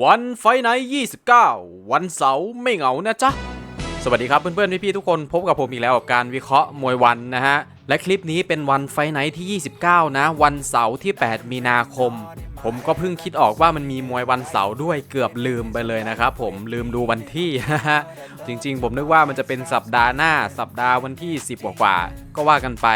วันไฟไนท์29วันเสาร์ไม่เหงานะจ๊ะ สวัสดีครับเพื่อนๆ พี่ๆ ทุกคนพบกับผมอีกแล้วกับการวิเคราะห์มวยวันนะฮะ และคลิปนี้เป็นวันไฟไนท์ที่ 29 นะ วันเสาร์ที่ 8 มีนาคม ผมก็เพิ่งคิดออกว่ามันมีมวยวันเสาร์ด้วยเกือบลืมไปเลยนะครับผมลืมดูวันที่ จริงๆ ผมนึกว่ามันจะเป็นสัปดาห์หน้าสัปดาห์วันที่ 10 กว่าๆก็ว่ากันไป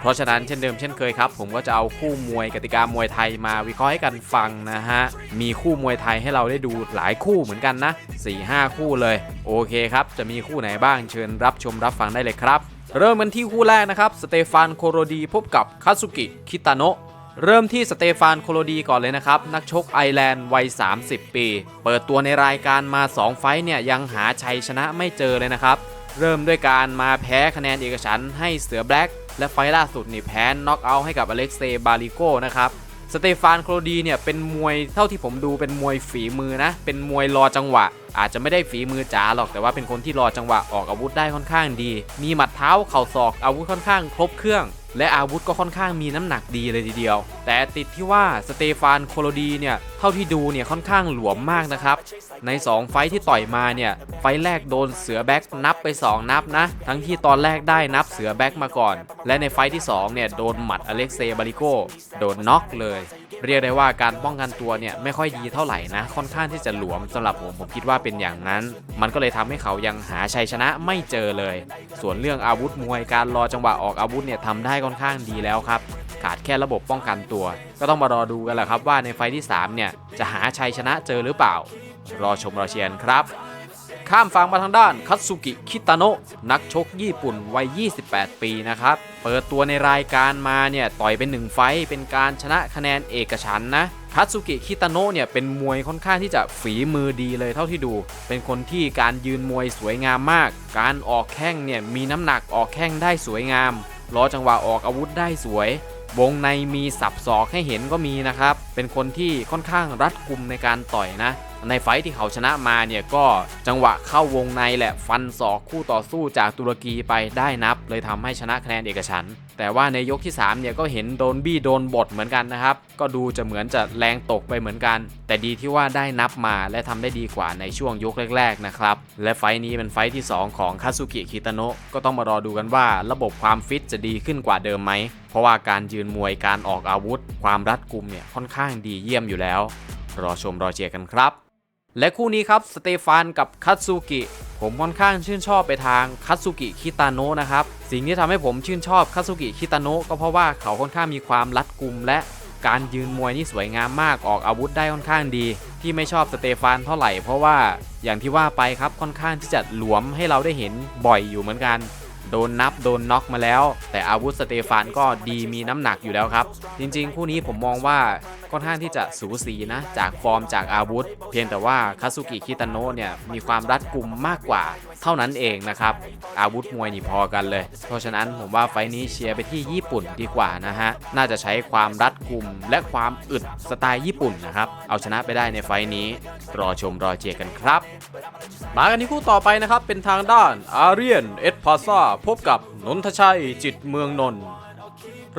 เพราะฉะนั้นเช่นเดิมเช่นเคยครับ ผมก็จะเอาคู่มวยกติกามวยไทยมาวิเคราะห์ให้กันฟังนะฮะ มีคู่มวยไทยให้เราได้ดูหลายคู่เหมือนกันนะ 4-5 คู่เลย โอเคครับ จะมีคู่ไหนบ้างเชิญรับชมรับฟังได้เลยครับ เริ่มกันที่คู่แรกนะครับ สเตฟานโคโรดีพบกับคาซุกิคิตาโนะเริ่มที่สเตฟานโคโรดีก่อนเลยนะครับ นักชกไอร์แลนด์วัย 30 ปี เปิดตัวในรายการมา 2 ไฟต์เนี่ยยังหาชัยชนะไม่เจอเลยนะครับ เริ่มด้วยการมาแพ้คะแนนเอกฉันให้เสือแบล็กและไฟล์ล่าสุดนี่แพ้น็อกเอาท์ให้กับอเล็กเซย์บาริโกนะครับสเตฟานโครดีเนี่ยเป็นมวยเท่าที่ผมดูเป็นมวยฝีมือนะ เป็นมวยรอจังหวะ อาจจะไม่ได้ฝีมือจ๋าหรอกแต่ว่าเป็นคนที่รอจังหวะออกอาวุธได้ค่อนข้างดี มีหมัดเท้าเข่าศอกอาวุธค่อนข้างครบเครื่อง และอาวุธก็ค่อนข้างมีน้ำหนักดีเลยทีเดียว แต่ติดที่ว่าสเตฟานโคลดีเนี่ยเท่าที่ดูเนี่ยค่อนข้างหลวมมากนะครับ ใน 2 ไฟที่ต่อยมาเนี่ยไฟแรกโดนเสือแบ็กนับไป 2 นับนะ ทั้งที่ตอนแรกได้นับเสือแบ็กมาก่อน และในไฟท์ที่2เนี่ยโดนหมัดอเล็กเซย์บาริโกโดนน็อกเลย เรียกได้ว่าการป้องกันตัวเนี่ยไม่ค่อยดีเท่าไหร่นะ ค่อนข้างที่จะหลวมสำหรับผมผมคิดว่าเป็นอย่างนั้น มันก็เลยทำให้เขายังหาชัยชนะไม่เจอเลย ส่วนเรื่องอาวุธมวยการรอจังหวะออกอาวุธเนี่ยทำได้ค่อนข้างดีแล้วครับขาดแค่ระบบป้องกันตัว ก็ต้องมารอดูกันแหละครับว่าในไฟที่ 3 เนี่ย จะหาชัยชนะเจอหรือเปล่า รอชมรอเชียร์ครับ ข้ามฝั่งมาทางด้านคัตสุกิคิตาโนะนักชกญี่ปุ่นวัย 28 ปีนะครับ เปิดตัวในรายการมาเนี่ยต่อยเป็นหนึ่งไฟเป็นการชนะคะแนนเอกฉันนะคัตสุกิคิตาโนะเนี่ยเป็นมวยค่อนข้างที่จะฝีมือดีเลยเท่าที่ดู เป็นคนที่การยืนมวยสวยงามมาก การออกแข้งเนี่ยมีน้ำหนักออกแข้งได้สวยงามรอจังหวะออกอาวุธได้สวยวงในมีสับศอกให้เห็นก็มีนะครับ เป็นคนที่ค่อนข้างรัดกุมในการต่อยนะ ในไฟท์ที่เขาชนะมาเนี่ยก็จังหวะเข้าวงในแหละฟันศอกคู่ต่อสู้จากตุรกีไปได้นับ เลยทำให้ชนะคะแนนเอกฉันแต่ว่าในยกที่ 3 เนี่ยก็เห็นโดนบี้โดนบดเหมือนกันนะครับ ก็ดูจะเหมือนจะแรงตกไปเหมือนกัน แต่ดีที่ว่าได้นับมาและทำได้ดีกว่าในช่วงยกแรกๆนะครับ และไฟนี้เป็นไฟท์ที่ 2 ของคาซุกิคิตาโนะก็ต้องมารอดูกันว่าระบบความฟิตจะดีขึ้นกว่าเดิมไหม เพราะว่าการยืนมวยการออกอาวุธ ความรัดกุมเนี่ยค่อนข้างดีเยี่ยมอยู่แล้ว รอชมรอเชียร์กันครับ และคู่นี้ครับสเตฟานกับคัตซูกิผมค่อนข้างชื่นชอบไปทางคัตซูกิคิตาโนะนะครับ สิ่งที่ทำให้ผมชื่นชอบคัตซูกิคิตาโนะก็เพราะว่าเขาค่อนข้างมีความรัดกุม และการยืนมวยนี่สวยงามมากออกอาวุธได้ค่อนข้างดี ที่ไม่ชอบสเตฟานเท่าไหร่เพราะว่าอย่างที่ว่าไปครับค่อนข้างที่จะหลวมให้เราได้เห็นบ่อยอยู่เหมือนกัน โดนนับโดนน็อกมาแล้ว แต่อาวุธสเตฟานก็ดีมีน้ำหนักอยู่แล้วครับ จริง ๆ คู่นี้ผมมองว่าค่อนข้างที่จะสูสีนะ จากฟอร์มจากอาวุธ เพียงแต่ว่าคาสุกิคิตาโนะเนี่ยมีความรัดกุมมากกว่า เท่านั้นเองนะครับ อาวุธมวยนี่พอกันเลย เพราะฉะนั้นผมว่าไฟนี้เชียร์ไปที่ญี่ปุ่นดีกว่านะฮะ น่าจะใช้ความรัดกุมและความอึดสไตล์ญี่ปุ่นนะครับ เอาชนะไปได้ในไฟนี้ รอชมรอเชียกันครับ มากันที่คู่ต่อไปนะครับ เป็นทางด้านอาเรียนเอสพาซาพบกับนนทชัยจิตเมืองนนท์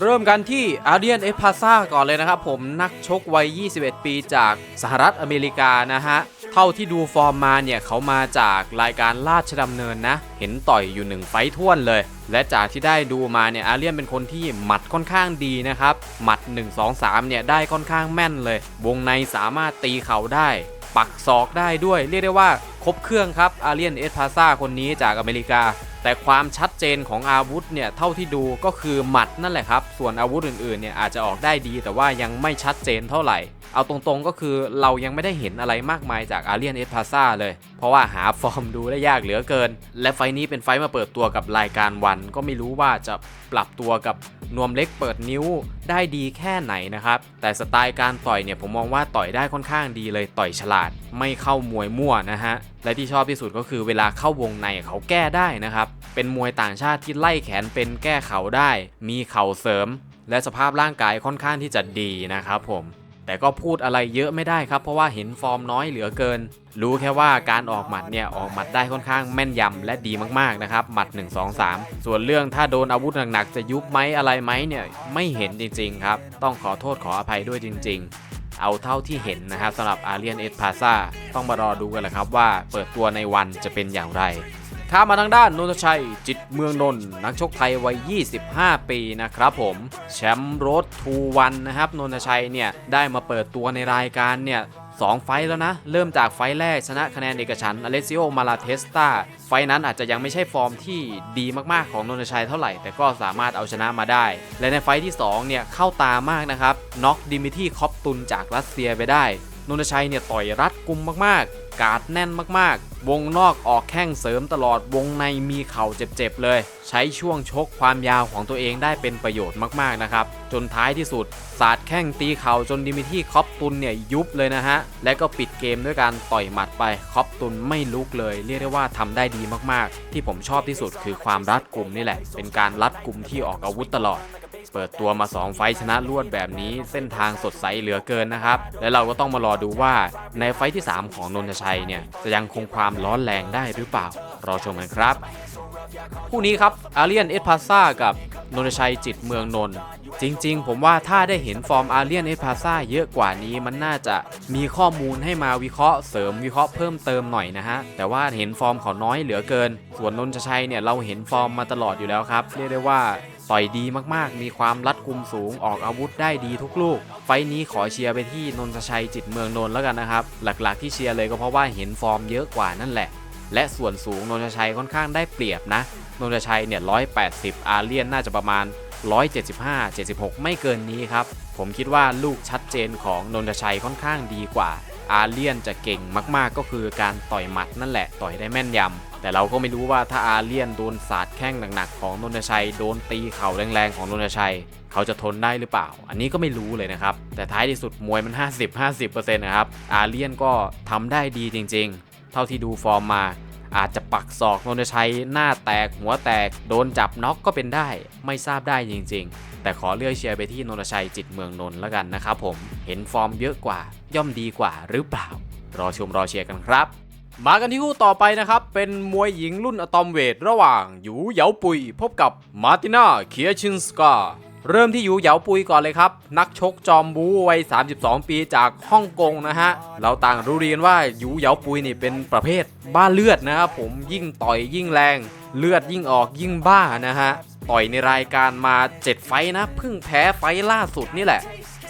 เริ่มกันที่อาเรียนเอพาซาก่อนเลยนะครับผมนักชกวัย 21 ปีจากสหรัฐอเมริกานะฮะ เท่าที่ดูฟอร์มมาเนี่ยเขามาจากรายการราชดำเนินนะ เห็นต่อยอยู่หนึ่งไฟท่วนเลย และจากที่ได้ดูมาเนี่ยอาเรียนเป็นคนที่หมัดค่อนข้างดีนะครับ หมัด 1 2 3เนี่ยได้ค่อนข้างแม่นเลย วงในสามารถตีเข่าได้ ปักศอกได้ด้วย เรียกได้ว่าครบเครื่องครับอาเรียนเอสพาซาคนนี้จากอเมริกา แต่ความชัดเจนของอาวุธเนี่ยเท่าที่ดูก็คือหมัดนั่นแหละครับ ส่วนอาวุธอื่นๆเนี่ยอาจจะออกได้ดี แต่ว่ายังไม่ชัดเจนเท่าไหร่ เอาตรงๆก็คือเรายังไม่ได้เห็นอะไรมากมายจากอาเรียนเอสพาซาเลย เพราะว่าหาฟอร์มดูได้ยากเหลือเกิน และไฟนี้เป็นไฟมาเปิดตัวกับรายการวัน ก็ไม่รู้ว่าจะปรับตัวกับนวมเล็กเปิดนิ้วได้ดีแค่ไหนนะครับ แต่สไตล์การต่อยเนี่ยผมมองว่าต่อยได้ค่อนข้างดีเลยต่อยฉลาด ไม่เข้ามวยมั่วนะฮะ และที่ชอบที่สุดก็คือเวลาเข้าวงในเขาแก้ได้นะครับ เป็นมวยต่างชาติที่ไล่แขนเป็นแก้เข่าได้ มีเข่าเสริม และสภาพร่างกายค่อนข้างที่จะดีนะครับผม แต่ก็พูดอะไรเยอะไม่ได้ครับ เพราะว่าเห็นฟอร์มน้อยเหลือเกิน รู้แค่ว่าการออกหมัดเนี่ยออกหมัดได้ค่อนข้างแม่นยำและดีมากๆนะครับ หมัด 1 2 3 ส่วนเรื่องถ้าโดนอาวุธหนักๆจะยุบไหมอะไรไหมเนี่ยไม่เห็นจริงๆครับ ต้องขอโทษขออภัยด้วยจริง ๆ เอาเท่าที่เห็นนะครับสำหรับอาเรียนเอสพาซาต้องมารอดูกันแหละครับว่าเปิดตัวในวันจะเป็นอย่างไรข้ามมาทางด้านนนทชัย จิตเมืองนนท์นักชกไทยวัย 25 ปีนะครับผมแชมป์รถทูวันนะครับนนทชัยเนี่ยได้มาเปิดตัวในรายการเนี่ย สองไฟแล้วนะ เริ่มจากไฟแรกชนะคะแนนเอกฉันอเลซิโอมาลาเทสตาไฟนั้นอาจจะยังไม่ใช่ฟอร์มที่ดีมากๆของนนทชัยเท่าไหร่ แต่ก็สามารถเอาชนะมาได้ และในไฟที่ 2 เนี่ย เข้าตามากนะครับน็อกดิมิที่คอปตุนจากรัสเซียไปได้นนทชัยเนี่ยต่อยรัดกุมมากๆ การ์ดแน่นมากๆ วงนอกออกแข้งเสริมตลอดวงในมีเข่าเจ็บๆเลย ใช้ช่วงชกความยาวของตัวเองได้เป็นประโยชน์มากๆนะครับจนท้ายที่สุดสาดแข้งตีเข่าจนดิมิที่คอปตุนเนี่ยยุบเลยนะฮะและก็ปิดเกมด้วยการต่อยหมัดไปคอปตุนไม่ลุกเลย เรียกได้ว่าทำได้ดีมากๆ ที่ผมชอบที่สุดคือความรัดกลุ่มนี่แหละ เป็นการรัดกลุ่มที่ออกอาวุธตลอด เปิดตัวมา 2 ไฟชนะรวดแบบนี้ เส้นทางสดใสเหลือเกินนะครับ และเราก็ต้องมารอดูว่าในไฟที่ 3 ของนนทชัยเนี่ย จะยังคงความร้อนแรงได้หรือเปล่า รอชมกันครับคู่นี้ครับอาเรียนเอสพาซากับนนทชัยจิตเมืองนนจริง ๆ ผมว่าถ้าได้เห็นฟอร์มอาเรียนเอสพาซาเยอะกว่านี้มันน่าจะมีข้อมูลให้มาวิเคราะห์เสริมวิเคราะห์เพิ่มเติมหน่อยนะฮะ แต่ว่าเห็นฟอร์มเขาน้อยเหลือเกิน ส่วนนนทชัยเนี่ยเราเห็นฟอร์มมาตลอดอยู่แล้วครับ เรียกได้ว่า ต่อยดีมากๆ มีความรัดกุมสูงออกอาวุธได้ดีทุกลูก ไฟนี้ขอเชียร์ไปที่นนทชัยจิตเมืองนนท์แล้วกันนะครับ หลักๆที่เชียร์เลยก็เพราะว่าเห็นฟอร์มเยอะกว่านั่นแหละ และส่วนสูงนนทชัยค่อนข้างได้เปรียบนะ นนทชัยเนี่ย180อาเลียนน่าจะประมาณ 175 76 ไม่เกินนี้ครับ ผมคิดว่าลูกชัดเจนของนนทชัยค่อนข้างดีกว่าอาเลียนจะเก่งมากๆก็คือการต่อยหมัดนั่นแหละต่อยได้แม่นยำ แต่เราก็ไม่รู้ว่าถ้าอาเลียนโดนสาดแข้งหนักๆของนนทชัย โดนตีเข่าแรงๆของนนทชัย เขาจะทนได้หรือเปล่า อันนี้ก็ไม่รู้เลยนะครับ แต่ท้ายที่สุดมวยมัน 50-50%นะครับ อาเลียนก็ทำได้ดีจริงๆ เท่าที่ดูฟอร์มมา อาจจะปักศอกนนทชัยหน้าแตกหัวแตก โดนจับน็อกก็เป็นได้ ไม่ทราบได้จริง ๆ แต่ขอเลือกเชียร์ไปที่นนทชัยจิตเมืองนนท์แล้วกันนะครับผม เห็นฟอร์มเยอะกว่า ย่อมดีกว่าหรือเปล่า รอชมรอเชียร์กันครับ มากันที่คู่ต่อไปนะครับ เป็นมวยหญิงรุ่นอะตอมเวท ระหว่างหยูเหยาปุย พบกับมาร์ตินาเคียชินสกาเริ่มที่หยูเหยาปุยก่อนเลยครับ นักชกจอมบูวัย 32 ปีจากฮ่องกงนะฮะ เราต่างรู้เรียนว่าหยูเหยาปุยนี่เป็นประเภทบ้าเลือดนะครับผมยิ่งต่อยยิ่งแรง เลือดยิ่งออกยิ่งบ้านะฮะ ต่อยในรายการมา 7 ไฟนะเพิ่งแพ้ไฟล่าสุดนี่แหละ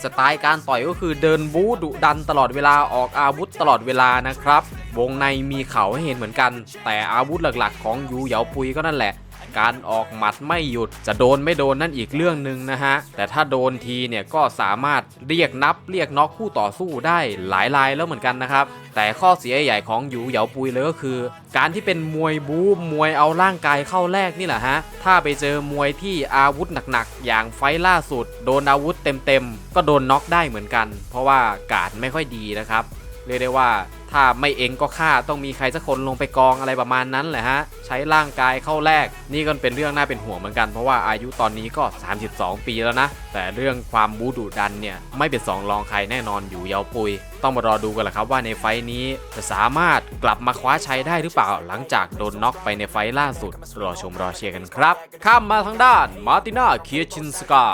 สไตล์การต่อยก็คือเดินบู๊ดุดันตลอดเวลาออกอาวุธตลอดเวลานะครับ วงในมีเข่าให้เห็นเหมือนกัน แต่อาวุธหลักๆ ของยูเหยาปุยก็นั่นแหละ การออกหมัดไม่หยุด จะโดนไม่โดนนั่นอีกเรื่องหนึ่งนะฮะ แต่ถ้าโดนทีเนี่ยก็สามารถเรียกนับเรียกน็อกคู่ต่อสู้ได้หลายรายแล้วเหมือนกันนะครับ แต่ข้อเสียใหญ่ของหยูเหยาปุยเลยก็คือ การที่เป็นมวยบู๊มวยเอาร่างกายเข้าแลกนี่แหละฮะ ถ้าไปเจอมวยที่อาวุธหนักๆ อย่างไฟล่าสุด โดนอาวุธเต็มๆ ก็โดนน็อกได้เหมือนกัน เพราะว่าการดไม่ค่อยดีนะครับ เรียกได้ว่าถ้าไม่เองก็ฆ่าต้องมีใครสักคนลงไปกองอะไรประมาณนั้นแหละฮะ ใช้ร่างกายเข้าแลกนี่ก็เป็นเรื่องน่าเป็นห่วงเหมือนกันเพราะว่าอายุตอนนี้ก็ 32 ปีแล้วนะ แต่เรื่องความบูดุดันเนี่ยไม่เป็นสองรองใครแน่นอนอยู่เยาวปุย ต้องมารอดูกันแหละครับว่าในไฟนี้จะสามารถกลับมาคว้าชัยได้หรือเปล่า หลังจากโดนน็อกไปในไฟล่าสุด รอชมรอเชียร์กันครับ ข้ามมาทางด้านมาร์ตินาเคียชินสกา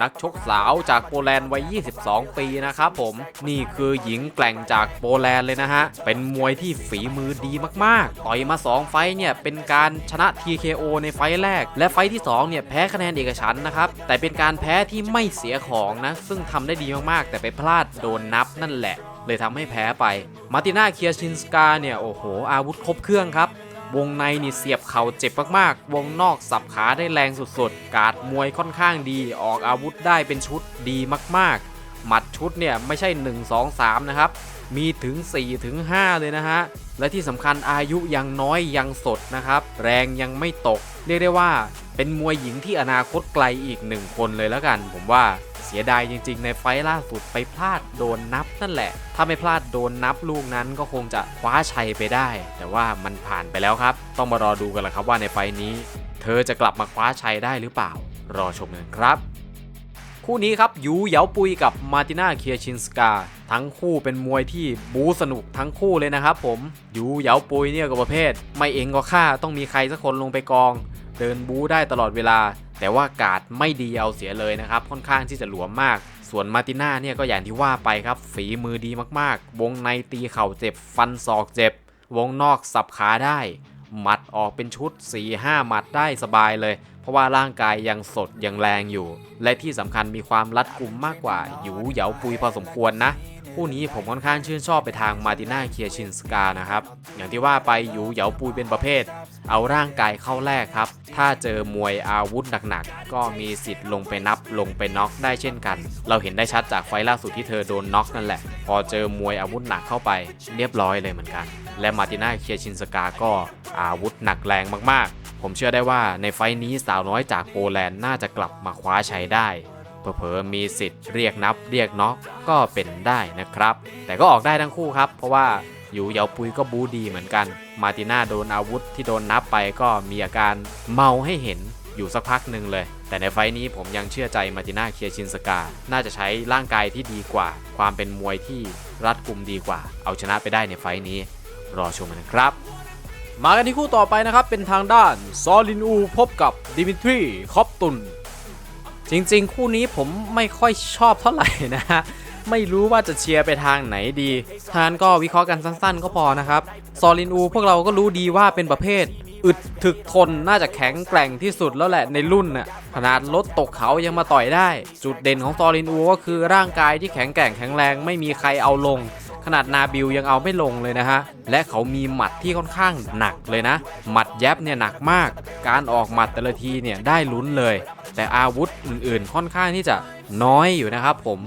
นักชกสาวจากโปแลนด์วัย 22 ปีนะครับผมนี่คือหญิงแกร่งจากโปแลนด์เลยนะฮะเป็นมวยที่ฝีมือดีมากๆ ต่อยมา 2 ไฟเนี่ย เป็นการชนะ TKO ในไฟแรก และไฟที่ 2 เนี่ย แพ้คะแนนเอกฉันนะครับ แต่เป็นการแพ้ที่ไม่เสียของนะ ซึ่งทำได้ดีมากๆ แต่ไปพลาดโดนนับนั่นแหละ เลยทำให้แพ้ไป มาติน่าเคียชินสกาเนี่ย โอ้โห อาวุธครบเครื่องครับวงในนี่เสียบเข่าเจ็บมากๆ วงนอกสับขาได้แรงสุดๆ การดมวยค่อนข้างดี ออกอาวุธได้เป็นชุดดีมากๆ หมัดชุดเนี่ยไม่ใช่ 1 2 3 นะครับ มีถึง 4 ถึง 5 เลยนะฮะ และที่สำคัญอายุยังน้อยยังสดนะครับ แรงยังไม่ตก เรียกได้ว่าเป็นมวยหญิงที่อนาคตไกลอีกหนึ่งคนเลยแล้วกัน ผมว่าเสียดายจริง ๆ ในไฟล์ล่าสุดไปพลาดโดนนับนั่นแหละ ถ้าไม่พลาดโดนนับลูกนั้นก็คงจะคว้าชัยไปได้ แต่ว่ามันผ่านไปแล้วครับ ต้องมารอดูกันละครับว่าในไฟล์นี้ เธอจะกลับมาคว้าชัยได้หรือเปล่า รอชมกันครับ คู่นี้ครับยูเหยาปุยกับมาร์ติน่าเคียชินสกาทั้งคู่เป็นมวยที่บูสนุกทั้งคู่เลยนะครับผมยูเหยาปุยเนี่ยก็ประเภท ไม่เองก็ฆ่าต้องมีใครสักคนลงไปกอง เดินบูได้ตลอดเวลา แต่ว่ากาดไม่ดีเอาเสียเลยนะครับ ค่อนข้างที่จะหลวมมาก ส่วนมาติน่าเนี่ยก็อย่างที่ว่าไปครับ ฝีมือดีมากๆ วงในตีเข่าเจ็บ ฟันศอกเจ็บ วงนอกสับขาได้ หมัดออกเป็นชุด 4-5 หมัดได้สบายเลย เพราะว่าร่างกายยังสดยังแรงอยู่ และที่สำคัญมีความรัดกุมมากกว่าหยูเหยาปุยพอสมควรนะคู่นี้ผมค่อนข้างชื่นชอบไปทางมาติน่าเคียชินสกานะครับ อย่างที่ว่าไปหยูเหยาปุยเป็นประเภท เอาร่างกายเข้าแลกครับ ถ้าเจอมวยอาวุธหนักๆ ก็มีสิทธิ์ลงไปนับลงไปน็อกได้เช่นกัน เราเห็นได้ชัดจากไฟล่าสุดที่เธอโดนน็อกนั่นแหละ พอเจอมวยอาวุธหนักเข้าไป เรียบร้อยเลยเหมือนกัน และมาติน่าเคียชินสกาก็ อาวุธหนักแรงมากๆ ผมเชื่อได้ว่าในไฟนี้สาวน้อยจากโปแลนด์น่าจะกลับมาคว้าชัยได้เผลอๆมีสิทธิ์เรียกนับเรียกน็อกก็เป็นได้นะครับ แต่ก็ออกได้ทั้งคู่ครับ เพราะว่าอยู่เยาปุยก็บูดีเหมือนกัน มาติน่าโดนอาวุธที่โดนนับไปก็มีอาการเมาให้เห็นอยู่สักพักหนึ่งเลย แต่ในไฟนี้ผมยังเชื่อใจมาติน่าเคียชินสกา น่าจะใช้ร่างกายที่ดีกว่า ความเป็นมวยที่รัดกุมดีกว่า เอาชนะไปได้ในไฟนี้ รอชมกันนะครับ มากันที่คู่ต่อไปนะครับ เป็นทางด้านซอลินอูพบกับดิมิทรีคอปตุน จริงๆ คู่นี้ผมไม่ค่อยชอบเท่าไหร่นะฮะ ไม่รู้ว่าจะเชียร์ไปทางไหนดีทานก็วิเคราะห์กันสั้นๆ ก็พอนะครับ ซอลินอูพวกเราก็รู้ดีว่าเป็นประเภท อึดถึกทนน่าจะแข็งแกร่งที่สุดแล้วแหละในรุ่นน่ะขนาดรถตกเขายังมาต่อยได้ จุดเด่นของซอลินอูก็คือร่างกายที่แข็งแกร่งแข็งแรงไม่มีใครเอาลง ขนาดนาบิลยังเอาไม่ลงเลยนะฮะ และเขามีหมัดที่ค่อนข้างหนักเลยนะ หมัดแยบเนี่ยหนักมาก การออกหมัดแต่ละทีเนี่ยได้ลุ้นเลย แต่อาวุธอื่นๆ ค่อนข้างที่จะน้อยอยู่นะครับผม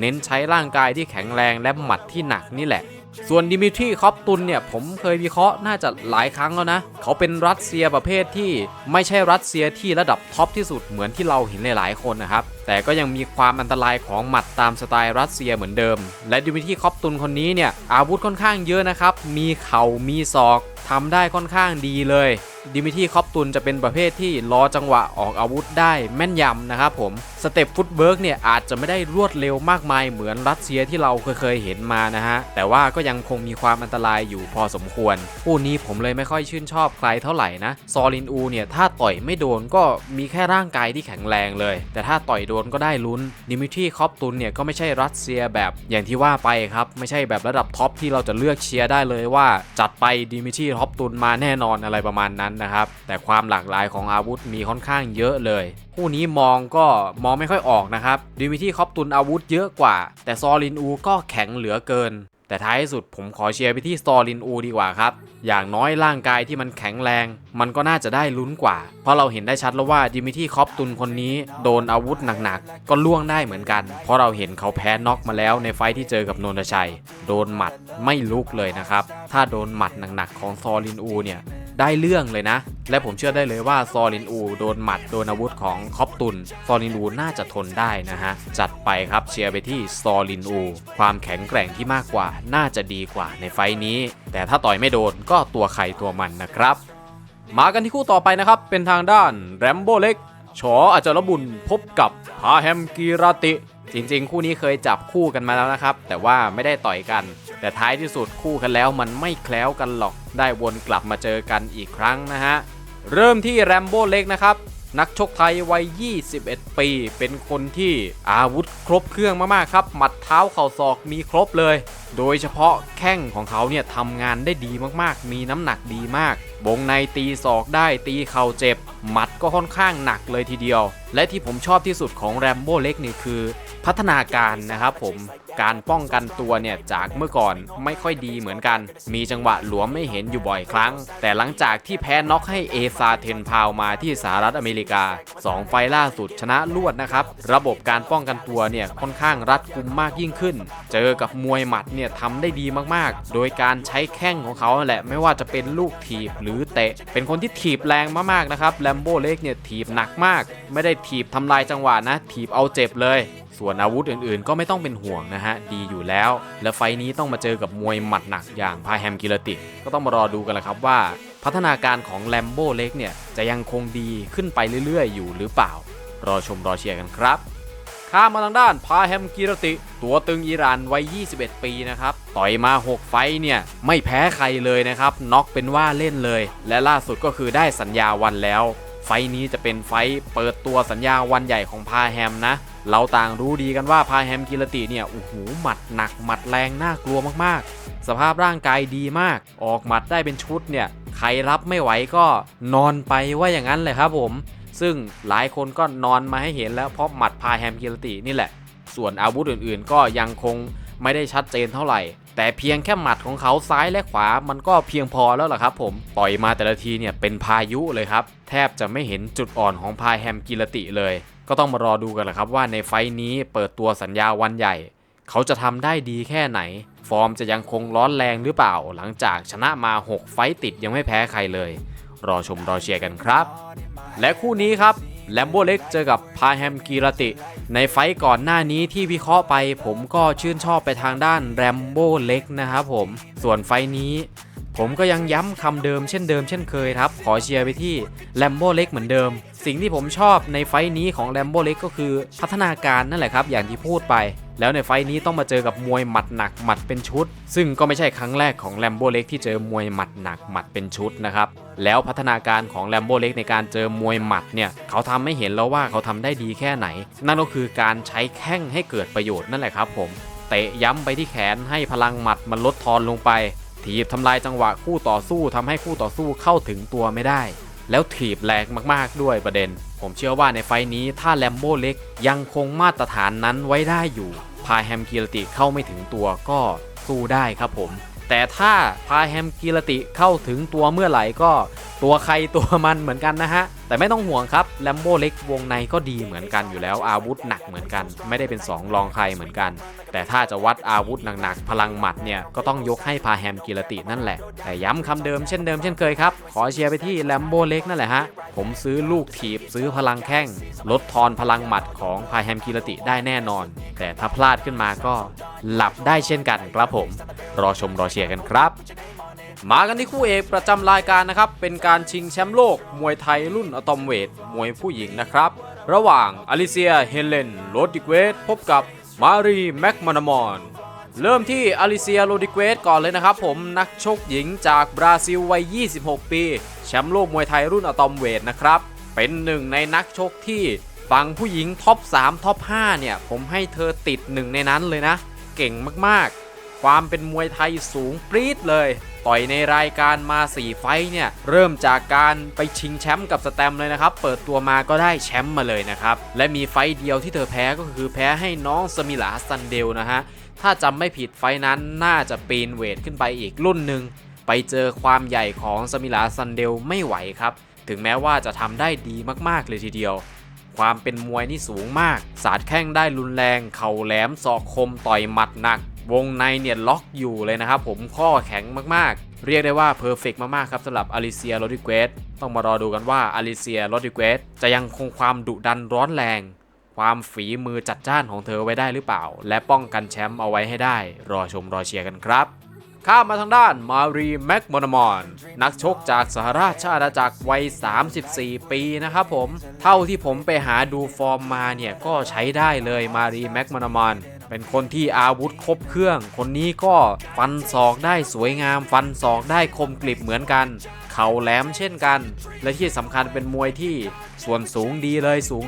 เน้นใช้ร่างกายที่แข็งแรงและหมัดที่หนักนี่แหละ ส่วนดิมิทรีคอปตุนเนี่ยผมเคยวิเคราะห์น่าจะหลายครั้งแล้วนะ เขาเป็นรัสเซียประเภทที่ไม่ใช่รัสเซียที่ระดับท็อปที่สุดเหมือนที่เราเห็นหลายๆคนนะครับ แต่ก็ยังมีความอันตรายของหมัดตามสไตล์รัสเซียเหมือนเดิม และดิมิทรีคอปตุนคนนี้เนี่ยอาวุธค่อนข้างเยอะนะครับ มีเข่ามีศอก ทำได้ค่อนข้างดีเลยดิมิทีคอปตุนจะเป็นประเภทที่รอจังหวะออกอาวุธได้แม่นยำนะครับผม สเต็ปฟุตเบิร์กเนี่ยอาจจะไม่ได้รวดเร็วมากมายเหมือนรัสเซียที่เราเคยเห็นมานะฮะ แต่ว่าก็ยังคงมีความอันตรายอยู่พอสมควร คู่นี้ผมเลยไม่ค่อยชื่นชอบใครเท่าไหร่นะ ซอลินอูเนี่ยถ้าต่อยไม่โดนก็มีแค่ร่างกายที่แข็งแรงเลย แต่ถ้าต่อยโดนก็ได้ลุ้นดิมิทีคอปตุนเนี่ยก็ไม่ใช่รัสเซียแบบอย่างที่ว่าไปครับไม่ใช่แบบระดับท็อปที่เราจะเลือกเชียร์ได้เลยว่าจัดไปดิมิทรีคอปตุนมาแน่นอนอะไรประมาณนั้นนะครับ แต่ความหลากหลายของอาวุธมีค่อนข้างเยอะเลย คู่นี้มองก็มองไม่ค่อยออกนะครับดิมิที่คอปตุนอาวุธเยอะกว่า แต่ซอลินอูก็แข็งเหลือเกิน แต่ท้ายสุดผมขอเชียร์ไปที่ซอลินอูดีกว่าครับ อย่างน้อยร่างกายที่มันแข็งแรง มันก็น่าจะได้ลุ้นกว่า เพราะเราเห็นได้ชัดแล้วว่าดิมิทรีคอปตุนคนนี้ โดนอาวุธหนักๆ ก็ล่วงได้เหมือนกัน เพราะเราเห็นเขาแพ้น็อกมาแล้วในไฟท์ที่เจอกับนนทชัย โดนหมัดไม่ลุกเลยนะครับ ถ้าโดนหมัดหนักๆของซอลินอูเนี่ย ได้เรื่องเลยนะ และผมเชื่อได้เลยว่าซอลินอูโดนหมัดโดนอาวุธของคอปตุน ซอลินอูน่าจะทนได้นะฮะ จัดไปครับเชียร์ไปที่ซอลินอู ความแข็งแกร่งที่มากกว่า น่าจะดีกว่าในไฟท์นี้ แต่ถ้าต่อยไม่โดนก็ตัวใครตัวมันนะครับ มากันที่คู่ต่อไปนะครับ เป็นทางด้านแรมโบ้เล็กชออาจารบุญพบกับพาแฮมกีราติ จริง ๆ คู่นี้เคยจับคู่กันมาแล้วนะครับ แต่ว่าไม่ได้ต่อยกัน แต่ท้ายที่สุดคู่กันแล้วมันไม่แคล้วกันหรอกได้วนกลับมาเจอกันอีกครั้งนะฮะ เริ่มที่แรมโบ้เล็กนะครับ นักชกไทยวัย 21 ปี เป็นคนที่อาวุธครบเครื่องมากๆครับ หมัดเท้าเข่าศอกมีครบเลย โดยเฉพาะแข้งของเขาเนี่ยทำงานได้ดีมากๆ มีน้ำหนักดีมากวงในตีศอกได้ตีเข่าเจ็บ หมัดก็ค่อนข้างหนักเลยทีเดียว และที่ผมชอบที่สุดของแรมโบ้เล็กนี่คือ พัฒนาการนะครับผม การป้องกันตัวเนี่ยจากเมื่อก่อนไม่ค่อยดีเหมือนกัน มีจังหวะหลวมไม่เห็นอยู่บ่อยครั้ง แต่หลังจากที่แพ้น็อกให้เอซาเทนพาวมาที่สหรัฐอเมริกา 2 ไฟล่าสุดชนะรวดนะครับ ระบบการป้องกันตัวเนี่ยค่อนข้างรัดกุมมากยิ่งขึ้น เจอกับมวยหมัดเนี่ยทำได้ดีมากๆ โดยการใช้แข้งของเขาแหละไม่ว่าจะเป็นลูกถีบหรือเตะ เป็นคนที่ถีบแรงมากๆนะครับแลมโบ้เล็กเนี่ยถีบหนักมาก ไม่ได้ถีบทำลายจังหวะนะ ถีบเอาเจ็บเลย ส่วนอาวุธอื่นๆ ก็ไม่ต้องเป็นห่วงนะฮะ ดีอยู่แล้ว และไฟนี้ต้องมาเจอกับมวยหมัดหนักอย่างพาแฮมกิรติ ก็ต้องมารอดูกันละครับว่า พัฒนาการของแลมโบ้เล็กเนี่ยจะยังคงดีขึ้นไปเรื่อยๆ อยู่หรือเปล่า รอชมรอเชียร์กันครับข้ามมาทางด้านพาแฮมกิรติ ตัวตึงอิหร่านวัย 21 ปีนะครับ ต่อยมา 6 ไฟเนี่ย ไม่แพ้ใครเลยนะครับ น็อกเป็นว่าเล่นเลย และล่าสุดก็คือได้สัญญาวันแล้ว ไฟนี้จะเป็นไฟเปิดตัวสัญญาวันใหญ่ของพาแฮมนะ เราต่างรู้ดีกันว่าพาแฮมกิรติเนี่ยโอ้โหหมัดหนักหมัดแรงน่ากลัวมากๆ สภาพร่างกายดีมาก ออกหมัดได้เป็นชุดเนี่ยใครรับไม่ไหวก็นอนไปว่าอย่างนั้นเลยครับผม ซึ่งหลายคนก็นอนมาให้เห็นแล้วเพราะหมัดพาแฮมกิรตินี่แหละ ส่วนอาวุธอื่นๆ ก็ยังคงไม่ได้ชัดเจนเท่าไหร่ แต่เพียงแค่หมัดของเขาซ้ายและขวามันก็เพียงพอแล้วล่ะครับผม ต่อยมาแต่ละทีเนี่ยเป็นพายุเลยครับ แทบจะไม่เห็นจุดอ่อนของพาแฮมกิรติเลย ก็ต้องมารอดูกันแหละครับว่าในไฟนี้เปิดตัวสัญญาวันใหญ่ เขาจะทำได้ดีแค่ไหน ฟอร์มจะยังคงร้อนแรงหรือเปล่า หลังจากชนะมา 6 ไฟติดยังไม่แพ้ใครเลย รอชมรอเชียร์กันครับ และคู่นี้ครับแลมโบเล็กเจอกับพาแฮมกีรติ ในไฟก่อนหน้านี้ที่วิเคราะห์ไป ผมก็ชื่นชอบไปทางด้านแรมโบเล็กนะครับผม ส่วนไฟนี้ ผมก็ยังย้ำคำเดิมเช่นเดิมเช่นเคยครับ ขอเชียร์ไปที่แลมโบเล็กเหมือนเดิม สิ่งที่ผมชอบในไฟต์นี้ของแลมโบเล็กก็คือพัฒนาการนั่นแหละครับ อย่างที่พูดไป แล้วในไฟนี้ต้องมาเจอกับมวยหมัดหนักหมัดเป็นชุด ซึ่งก็ไม่ใช่ครั้งแรกของแลมโบเล็กที่เจอมวยหมัดหนักหมัดเป็นชุดนะครับแล้วพัฒนาการของแลมโบเล็กในการเจอมวยหมัดเนี่ยเขาทำให้เห็นแล้วว่าเขาทำได้ดีแค่ไหน นั่นก็คือการใช้แข้งให้เกิดประโยชน์นั่นแหละครับผมเตะย้ำไปที่แขนให้พลังหมัดมันลดทอนลงไป ถีบทำลายจังหวะคู่ต่อสู้ทำให้คู่ต่อสู้เข้าถึงตัวไม่ได้ แล้วถีบแรงมากๆด้วยประเด็น ผมเชื่อว่าในไฟล์นี้ถ้าแลมโบเล็กยังคงมาตรฐานนั้นไว้ได้อยู่พาแฮมกิรติเข้าไม่ถึงตัวก็สู้ได้ครับผม แต่ถ้าพาแฮมกิรติเข้าถึงตัวเมื่อไหร่ก็ ตัวใครตัวมันเหมือนกันนะฮะ แต่ไม่ต้องห่วงครับแลมโบเล็กวงในก็ดีเหมือนกันอยู่แล้วอาวุธหนักเหมือนกัน ไม่ได้เป็น2รองใครเหมือนกัน แต่ถ้าจะวัดอาวุธหนักๆพลังหมัดเนี่ยก็ต้องยกให้พาแฮมกิรตินั่นแหละ แต่ย้ำคำเดิมเช่นเดิมเช่นเคยครับ ขอเชียร์ไปที่แลมโบเล็กนั่นแหละฮะ ผมซื้อลูกถีบซื้อพลังแข้งลดทอนพลังหมัดของพาแฮมกิรติได้แน่นอน แต่ถ้าพลาดขึ้นมาก็หลับได้เช่นกันครับผม รอชมรอเชียร์กันครับ มากันที่คู่เอกประจำรายการนะครับ เป็นการชิงแชมป์โลก มวยไทยรุ่นอะตอมเวทมวยผู้หญิงนะครับ ระหว่างอลิเซียเฮเลนโรดิเกวสพบกับมารีแม็กมานามอนเริ่มที่อลิเซียโรดิเกวสก่อนเลยนะครับผมนักชกหญิงจากบราซิลวัย 26 ปี แชมป์โลกมวยไทยรุ่นอะตอมเวทนะครับ เป็นหนึ่งในนักชกที่ฝั่งผู้หญิงท็อป 3 ท็อป 5 เนี่ย ผมให้เธอติดหนึ่งในนั้นเลยนะ เก่งมากๆ ความเป็นมวยไทยสูงปรี๊ดเลย ต่อยในรายการมา 4 ไฟเนี่ยเริ่มจากการไปชิงแชมป์กับสแตมเลยนะครับ เปิดตัวมาก็ได้แชมป์มาเลยนะครับ และมีไฟเดียวที่เธอแพ้ก็คือแพ้ให้น้องสมิลาซันเดลนะฮะ ถ้าจำไม่ผิดไฟนั้นน่าจะปีนเวทขึ้นไปอีกรุ่นหนึ่งไปเจอความใหญ่ของสมิลาซันเดลไม่ไหวครับ ถึงแม้ว่าจะทำได้ดีมากๆเลยทีเดียวความเป็นมวยนี่สูงมาก สาดแข้งได้รุนแรง เข่าแหลม ศอกคม ต่อยหมัดหนัก วงในเนี่ยล็อกอยู่เลยนะครับผมข้อแข็งมากๆ เรียกได้ว่าเพอร์เฟกมากๆครับสำหรับอลิเซียโรดิเกสต้องมารอดูกันว่าอลิเซียโรดิเกสจะยังคงความดุดันร้อนแรง ความฝีมือจัดจ้านของเธอไว้ได้หรือเปล่า และป้องกันแชมป์เอาไว้ให้ได้ รอชมรอเชียร์กันครับข้ามมาทางด้านมารีแม็กมอนามอนนักชกจากสหราชอาณาจักรวัย 34 ปีนะครับผม เท่าที่ผมไปหาดูฟอร์มมาเนี่ย ก็ใช้ได้เลยมารีแม็กมอนามอน เป็นคนที่อาวุธครบเครื่อง คนนี้ก็ฟันศอกได้สวยงาม ฟันศอกได้คมกริบเหมือนกัน ข่าแหลมเช่นกัน และที่สำคัญเป็นมวยที่ส่วนสูงดีเลยสูง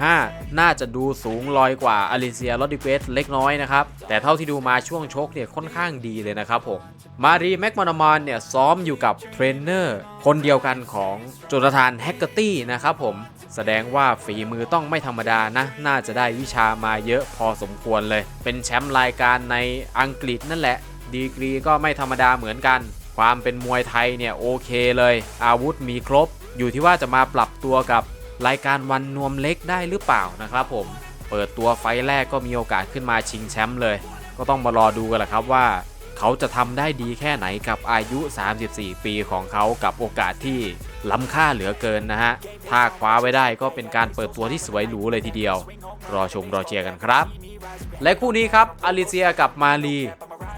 165 น่าจะดูสูงลอยกว่าอลิเซียโรดิเกสเล็กน้อยนะครับ แต่เท่าที่ดูมาช่วงชกเนี่ยค่อนข้างดีเลยนะครับผม มารีแม็กมานามานเนี่ยซ้อมอยู่กับเทรนเนอร์คนเดียวกันของโจนาธานแฮกเกอร์ตี้นะครับผม แสดงว่าฝีมือต้องไม่ธรรมดานะ น่าจะได้วิชามาเยอะพอสมควรเลย เป็นแชมป์รายการในอังกฤษนั่นแหละ ดีกรีก็ไม่ธรรมดาเหมือนกัน ความเป็นมวยไทยเนี่ยโอเคเลย อาวุธมีครบ อยู่ที่ว่าจะมาปรับตัวกับรายการวันนวมเล็กได้หรือเปล่านะครับผม เปิดตัวไฟแรกก็มีโอกาสขึ้นมาชิงแชมป์เลย ก็ต้องมารอดูกันแหละครับว่า เขาจะทำได้ดีแค่ไหนกับอายุ 34 ปีของเขากับโอกาสที่ล้ำค่าเหลือเกินนะฮะ ถ้าคว้าไว้ได้ก็เป็นการเปิดตัวที่สวยหรูเลยทีเดียว รอชมรอเชียร์กันครับ และคู่นี้ครับอลิเซียกับมาลี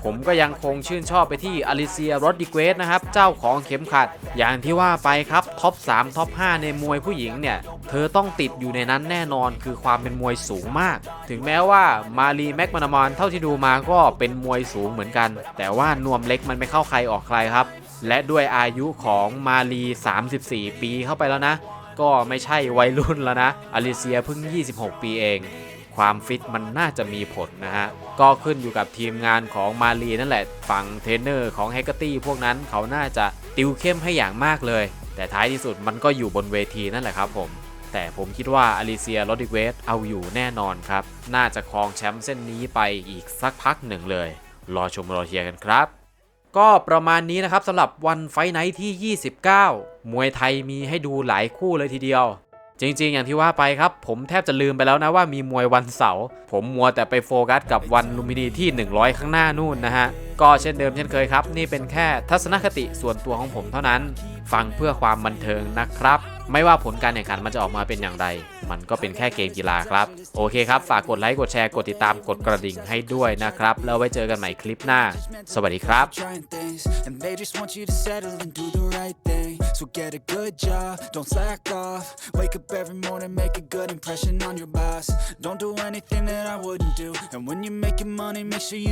ผมก็ยังคงชื่นชอบไปที่อลิเซียโรดิเกสนะครับ เจ้าของเข็มขัด อย่างที่ว่าไปครับท็อป 3 ท็อป 5 ในมวยผู้หญิงเนี่ย เธอต้องติดอยู่ในนั้นแน่นอนคือความเป็นมวยสูงมาก ถึงแม้ว่ามารีแม็กมานามอนเท่าที่ดูมาก็เป็นมวยสูงเหมือนกัน แต่ว่านวมเล็กมันไม่เข้าใครออกใครครับ และด้วยอายุของมารี34 ปีเข้าไปแล้วนะ ก็ไม่ใช่วัยรุ่นแล้วนะอลิเซียเพิ่ง 26 ปีเอง ความฟิตมันน่าจะมีผลนะฮะ ก็ขึ้นอยู่กับทีมงานของมารีนั่นแหละ ฝั่งเทรนเนอร์ของแฮกเกอร์ตี้พวกนั้นเขาน่าจะติวเข้มให้อย่างมากเลย แต่ท้ายที่สุดมันก็อยู่บนเวทีนั่นแหละครับผม แต่ผมคิดว่าอลิเซียโรดิเวสเอาอยู่แน่นอนครับ น่าจะครองแชมป์เส้นนี้ไปอีกสักพักหนึ่งเลย รอชมรอเชียร์กันครับก็ประมาณนี้นะครับสำหรับวันไฟไนท์ที่ 29 มวยไทยมีให้ดูหลายคู่เลยทีเดียว จริงๆ อย่างที่ว่าไปครับ ผมแทบจะลืมไปแล้วนะว่ามีมวยวันเสาร์ผมมัวแต่ไปโฟกัสกับวันลุมพินีที่ 100 ข้างหน้านู่นนะฮะ ก็เช่นเดิมเช่นเคยครับ นี่เป็นแค่ทัศนคติส่วนตัวของผมเท่านั้น ฟังเพื่อความบันเทิงนะครับ ไม่ว่าผลการแข่งขันมันจะออกมาเป็นอย่างไร มันก็เป็นแค่เกมกีฬาครับ โอเคครับ ฝากกดไลค์กดแชร์กดติดตามกดกระดิ่งให้ด้วยนะครับ แล้วไว้เจอกันใหม่คลิปหน้า สวัสดีครับ so get a good job don't slack off. Wake up every morning make a good impression on your boss. Don't do anything that i wouldn't do. And when you're making money make sure you